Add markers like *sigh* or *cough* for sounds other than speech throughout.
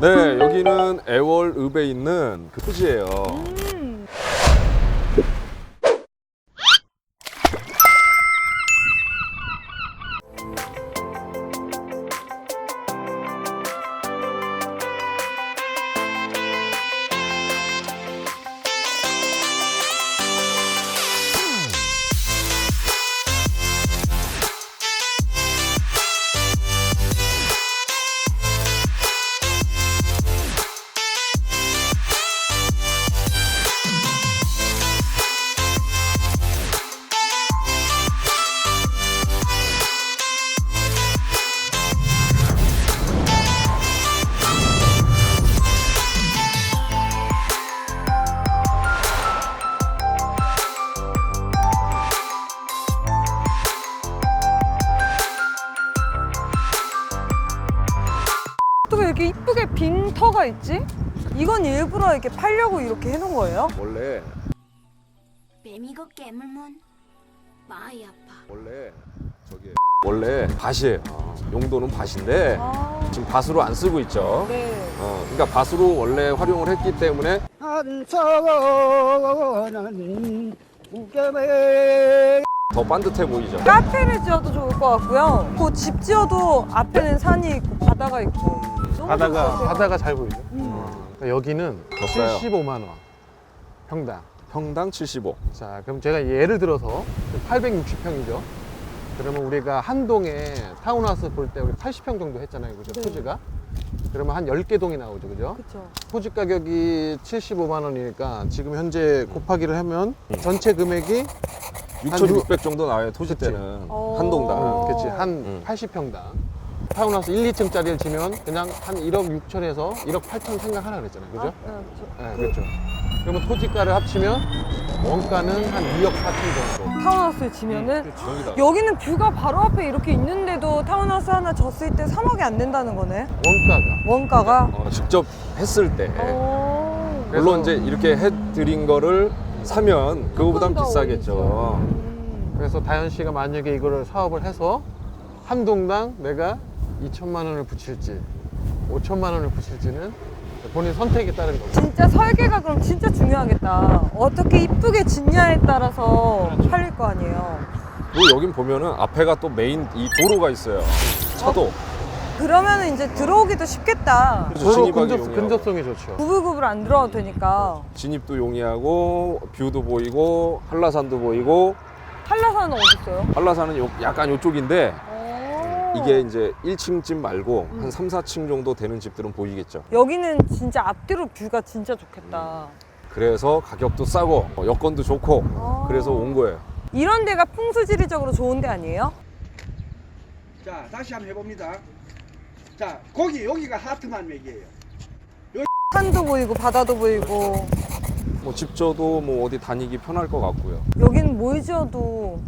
네, 여기는 애월읍에 있는 그 토지예요. 음. 터가 있지? 이건 일부러 이렇게 팔려고 이렇게 해놓은 거예요? 원래 뱀이고 깨물면 마이 아파. 원래 저기 원래 밭이에요. 용도는 밭인데 아, 지금 밭으로 안 쓰고 있죠. 네. 어, 그러니까 밭으로 원래 활용을 했기 때문에 한서는 더 반듯해 보이죠. 카페를 지어도 좋을 것 같고요. 그 집 지어도 앞에는 산이 있고 바다가 있고. 바다가. 바다가 잘 보이죠. 음. 그러니까 여기는 더 싸요. 75만 원 평당. 평당 75. 자, 그럼 제가 예를 들어서 860평이죠. 그러면 우리가 한 동에 타운하우스 볼 때 우리 80평 정도 했잖아요, 그죠? 네. 토지가. 그러면 한 10개 동이 나오죠, 그죠? 그쵸. 토지 가격이 75만 원이니까 지금 현재 곱하기를 하면 전체 금액이 6,600 정도 나와요. 토지 그치. 때는 어. 한 동당. 어. 그렇지 한 음. 80평당. 타운하우스 1, 2층짜리를 지면 그냥 한 1억 6천에서 1억 8천 생각하라 그랬잖아요, 그죠? 저- 네, 그렇죠. 그러면 토지가를 합치면 원가는 한 2억 4천 정도. 타운하우스 지면은 여기다. 여기는 뷰가 바로 앞에 이렇게 있는데도 타운하우스 하나 졌을 때 3억이 안 된다는 거네. 원가가. 원가가. 어, 직접 했을 때 어. 물론 이제 이렇게 해드린 거를 사면 그거보단 더 비싸겠죠. 음. 그래서 다현 씨가 만약에 이거를 사업을 해서 한 동당 내가 2천만 원을 붙일지 5천만 원을 붙일지는 본인 선택에 따른 거고. 진짜 설계가 그럼 진짜 중요하겠다. 어떻게 이쁘게 짓냐에 따라서 그렇죠. 팔릴 거 아니에요. 그리고 여긴 보면은 앞에가 또 메인 이 도로가 있어요. 차도. 그러면은 이제 들어오기도 쉽겠다. 서로 진입하기 근접, 용이하고. 근접성이 좋죠. 구불구불 안 들어와도 되니까. 진입도 용이하고 뷰도 보이고 한라산도 보이고 한라산은 어디 있어요? 한라산은 요- 약간 요쪽인데 어. 이게 이제 1층 집 말고 음. 한 3, 4층 정도 되는 집들은 보이겠죠. 여기는 진짜 앞뒤로 뷰가 진짜 좋겠다. 그래서 가격도 싸고 어, 여건도 좋고 아. 그래서 온 거예요. 이런 데가 풍수지리적으로 좋은 데 아니에요? 자 다시 한번 해봅니다 자 거기 여기가 하트만 맥이에요 산도 보이고 바다도 보이고 뭐 집져도 뭐 어디 다니기 편할 것 같고요. 여기는 뭘 지어도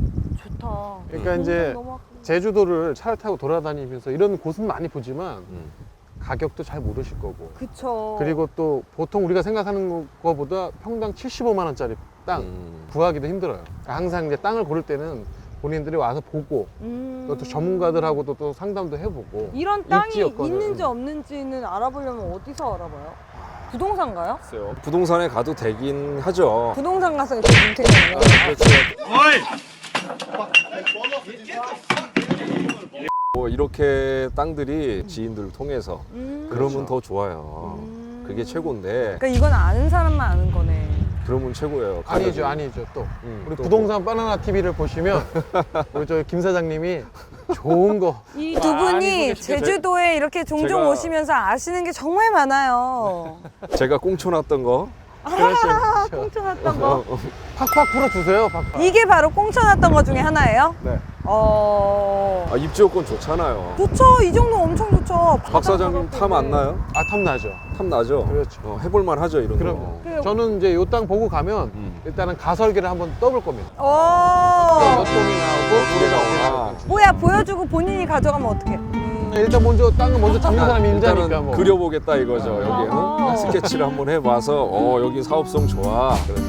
좋다. 그러니까 이제 너무 제주도를 차를 타고 돌아다니면서 이런 곳은 많이 보지만 음. 가격도 잘 모르실 거고. 그쵸. 그리고 또 보통 우리가 생각하는 것보다 평당 75만 원짜리 땅 음. 구하기도 힘들어요. 그러니까 항상 이제 땅을 고를 때는 본인들이 와서 보고 음. 또, 또 전문가들하고도 또 상담도 해보고 이런 땅이 입지 여건을. 있는지 없는지는 알아보려면 어디서 알아봐요? 부동산 가요? 글쎄요. 부동산에 가도 되긴 하죠. 부동산 가서 이렇게 문택이 아? 그렇죠. 뭐 이렇게 땅들이 지인들을 통해서 음. 그러면 더 좋아요. 음. 그게 최고인데 그러니까 이건 아는 사람만 아는 거네. 그러면 최고예요. 아니죠 가격이. 아니죠 또 음, 우리 또 부동산 바나나 TV를 보시면 *laughs* 우리 저 김 사장님이 좋은 거 이 두 많이 분이 소개시켜- 제주도에 이렇게 종종 제가- 오시면서 아시는 게 정말 많아요. 뭐 *laughs* 제가 꽁쳐놨던 거 아, 그러시죠 꽁쳐놨던 거. 팍팍 풀어주세요 팍팍 이게 바로 꽁쳐놨던 거 중에 하나예요? 네. 어. 아, 입지 요건 좋잖아요. 좋죠. 이 정도 엄청 좋죠. 박 사장님 탐 안 나요? 아 탐나죠 탐 나죠? 그렇죠. 어, 해볼만 하죠 이런 그럼 거. 그래요. 저는 이제 요 땅 보고 가면 음. 일단은 가설계를 한번 떠볼 겁니다 몇 어. 동이 나오고 어떻게 나오나. 뭐야 보여주고 본인이 가져가면 어떡해? 일단 먼저 땅을 먼저 잡는 사람이 임자니까 일단은 뭐 그려보겠다 이거죠. 여기 아하. 응? 스케치를 한번 해봐서 어 여기 사업성 좋아. 그래서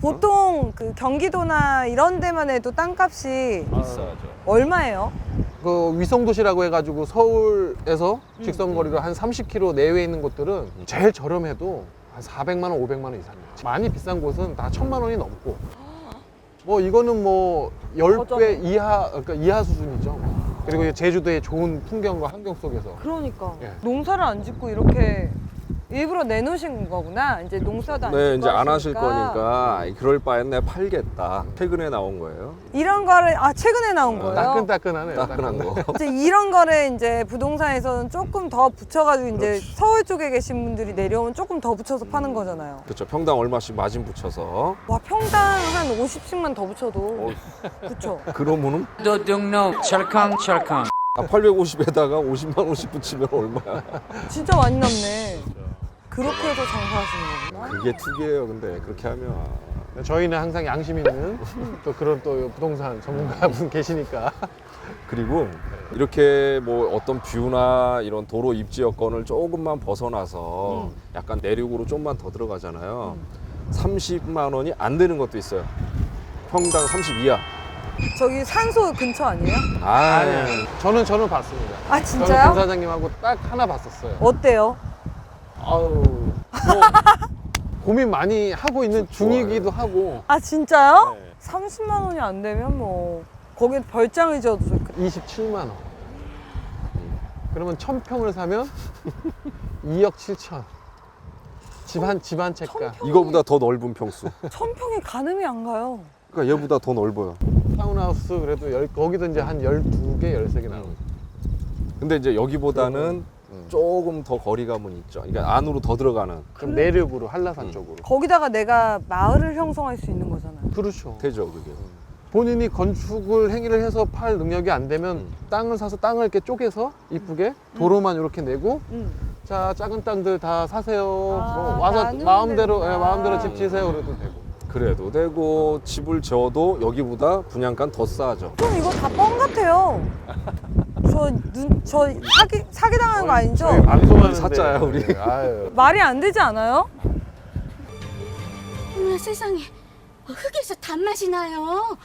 보통 그 경기도나 이런 데만 해도 땅값이 비싸죠. 얼마예요? 그 위성도시라고 해가지고 서울에서 음. 직선거리로 한 30km 내외에 있는 곳들은 제일 저렴해도 한 400만 원, 500만 원 이상이에요. 많이 비싼 곳은 다 1000만 원이 넘고. 뭐 이거는 뭐 10배 이하, 그러니까 이하 수준이죠. 그리고 이 제주도의 좋은 풍경과 환경 속에서. 그러니까 예. 농사를 안 짓고 이렇게 일부러 내놓으신 거구나. 이제 농사도 안 네, 이제 안 하실. 거니까 그럴 바엔 내가 팔겠다. 최근에 나온 거예요. 이런 거를 아 최근에 나온 거예요. 따끈따끈하네요. 따끈한 거. 이제 이런 거를 이제 부동산에서는 조금 더 붙여가지고 이제 서울 쪽에 계신 분들이 내려오면 조금 더 붙여서 파는 거잖아요. 그렇죠. 평당 얼마씩 마진 붙여서. 와 평당 한 50씩만 더 붙여도 그쵸? 그러면은 도둑놈 철캉철캉 아, 850에다가 50만 원씩 붙이면 얼마야? *laughs* 진짜 많이 남네. 그렇게 해서 장사하시는 거구나. 그게 투기예요. 근데 그렇게 하면 저희는 항상 양심 있는 *laughs* 또 그런 또 부동산 전문가분 계시니까. *laughs* 그리고 이렇게 뭐 어떤 뷰나 이런 도로 입지 여건을 조금만 벗어나서 약간 내륙으로 좀만 더 들어가잖아요. 30만 원이 안 되는 것도 있어요. 평당 30 이하. 저기 산소 근처 아니에요? 아, 아니, 저는 저는 봤습니다. 아 저는 진짜요? 김 사장님하고 딱 하나 봤었어요. 어때요? 아우 뭐 *laughs* 고민 많이 하고 있는 중이기도 하고 아 진짜요? 네. 30만 원이 안 되면 뭐 거기에 별장을 지어도 좋겠다. 27만 원. 그러면 1000평을 사면 2억 7천. 집한 집한 채가. 이거보다 더 넓은 평수. 천평이 가늠이 안 가요. 그러니까 얘보다 더 넓어요. 타운하우스 그래도 열, 거기도 이제 한 12개, 13개 나오고. 근데 이제 여기보다는 음. 조금 더 거리감은 있죠. 그러니까 안으로 더 들어가는 좀 내륙으로 한라산 음. 쪽으로. 거기다가 내가 마을을 형성할 수 있는 거잖아요. 그렇죠. 되죠, 그게. 본인이 건축을 행위를 해서 팔 능력이 안 되면 음. 땅을 사서 땅을 이렇게 쪼개서 이쁘게 도로만 이렇게 내고 응. 자 작은 땅들 다 사세요. 아, 뭐 와서 마음대로. 예, 마음대로 집 지세요 그래도 되고. 그래도 되고 집을 지어도 여기보다 분양가는 더 싸죠. 좀 이거 다 뻥 같아요. 저, 눈, 저 사기, 사기당하는 거 아니죠? 방송하는데 사자야, 우리. 예, 아유. 말이 안 되지 않아요? 어머나 세상에 흙에서 단맛이 나요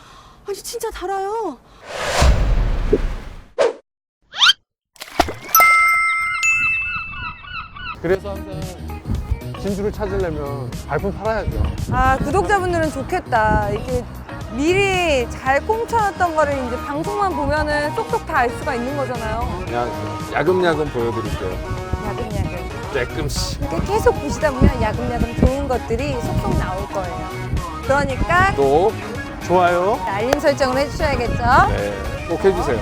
아니 진짜 달아요 그래서 항상 진주를 찾으려면 발품 팔아야죠. 아, 구독자분들은 좋겠다. 이렇게 미리 잘 꽁쳐놨던 거를 이제 방송만 보면은 쏙쏙 다 알 수가 있는 거잖아요. 그냥 야금야금 보여드릴게요. 야금야금. 조금씩. 이렇게 계속 보시다 보면 야금야금 좋은 것들이 쏙쏙 나올 거예요. 그러니까 또, 좋아요. 알림 설정을 해주셔야겠죠? 네, 꼭 해주세요.